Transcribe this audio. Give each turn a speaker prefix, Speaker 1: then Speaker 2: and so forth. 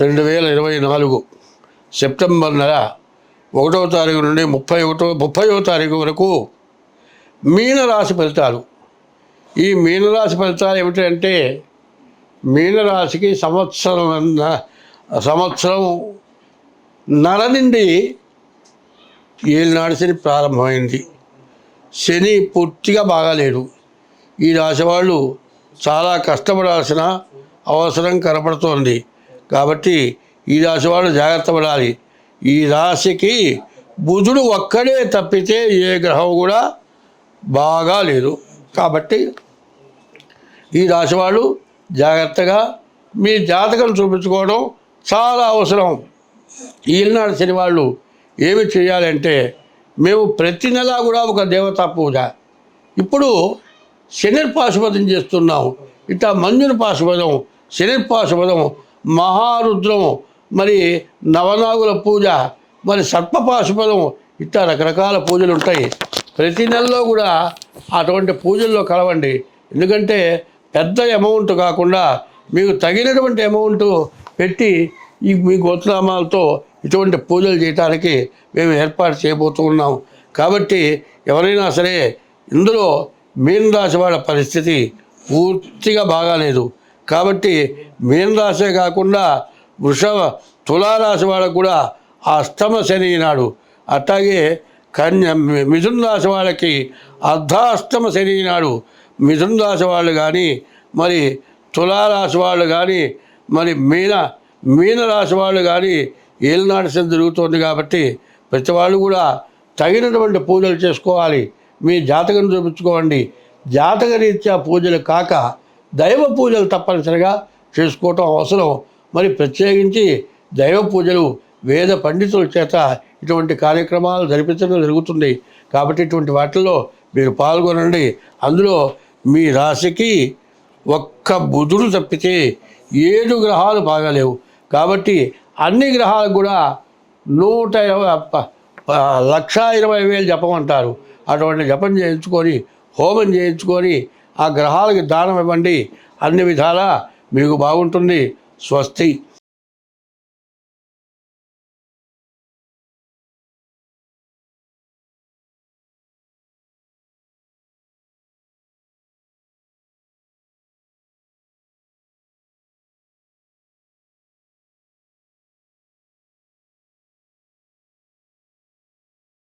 Speaker 1: రెండు వేల ఇరవై నాలుగు సెప్టెంబర్ నెల ఒకటవ తారీఖు నుండి ముప్పై ఒకటో ముప్పైవ తారీఖు వరకు మీనరాశి ఫలితాలు. ఈ మీనరాశి ఫలితాలు ఏమిటంటే మీనరాశికి సంవత్సరం సంవత్సరం నర నుండి ఏలినాడు శని ప్రారంభమైంది. శని పూర్తిగా బాగాలేడు. ఈ రాశి వాళ్ళు చాలా కష్టపడాల్సిన అవసరం కనపడుతోంది. కాబట్టి ఈ రాశి వాళ్ళు జాగ్రత్త పడాలి. ఈ రాశికి బుధుడు ఒక్కడే తప్పితే ఏ గ్రహం కూడా బాగా లేదు. కాబట్టి ఈ రాశి వాళ్ళు జాగ్రత్తగా మీ జాతకం చూపించుకోవడం చాలా అవసరం. ఈనాడు శని వాళ్ళు ఏమి చేయాలంటే మేము ప్రతి నెల కూడా ఒక దేవతా పూజ. ఇప్పుడు శనిర్పాశుపదం చేస్తున్నాం. ఇట్లా మంజుని పాశుపదం శనిర్పాశుపదం మహారుద్రము. మరి నవనాగుల పూజ మరి సర్పపాశుపదం ఇట్లా రకరకాల పూజలు ఉంటాయి. ప్రతి నెలలో కూడా అటువంటి పూజల్లో కలవండి. ఎందుకంటే పెద్ద అమౌంట్ కాకుండా మీకు తగినటువంటి అమౌంట్ పెట్టి ఈ మీ గోత్రనామాలతో ఇటువంటి పూజలు చేయటానికి మేము ఏర్పాటు చేయబోతూ ఉన్నాం. కాబట్టి ఎవరైనా సరే ఇందులో మీన రాశి వాళ్ళ పరిస్థితి పూర్తిగా బాగాలేదు. కాబట్టి మీనరాశే కాకుండా వృషభ తులారాశి వాళ్ళకు కూడా అష్టమ శని నాడు. అట్లాగే కన్య మిథున రాశి వాళ్ళకి అర్ధాష్టమ శని నాడు. మిథున రాశి వాళ్ళు కానీ మరి తులారాశి వాళ్ళు కానీ మరి మీన మీనరాశి వాళ్ళు కానీ ఏలినాడు శని జరుగుతోంది కాబట్టి ప్రతి వాళ్ళు కూడా తగినటువంటి పూజలు చేసుకోవాలి. మీ జాతకం చూపించుకోండి. జాతక రీత్యా పూజలు కాక దైవ పూజలు తప్పనిసరిగా చేసుకోవటం అవసరం. మరి ప్రత్యేకించి దైవ పూజలు వేద పండితుల చేత ఇటువంటి కార్యక్రమాలు జరిపించడం జరుగుతుంది. కాబట్టి ఇటువంటి వాటిల్లో మీరు పాల్గొనండి. అందులో మీ రాశికి ఒక్క బుధుడు తప్పితే ఏడు గ్రహాలు బాగాలేవు కాబట్టి అన్ని గ్రహాలు కూడా నూట ఇరవై లక్ష ఇరవై వేలు జపం అంటారు. అటువంటి జపం చేయించుకొని హోమం చేయించుకొని ఆ గ్రహాలకి దానం ఇవ్వండి. అన్ని విధాలా మీకు బాగుంటుంది. స్వస్తి.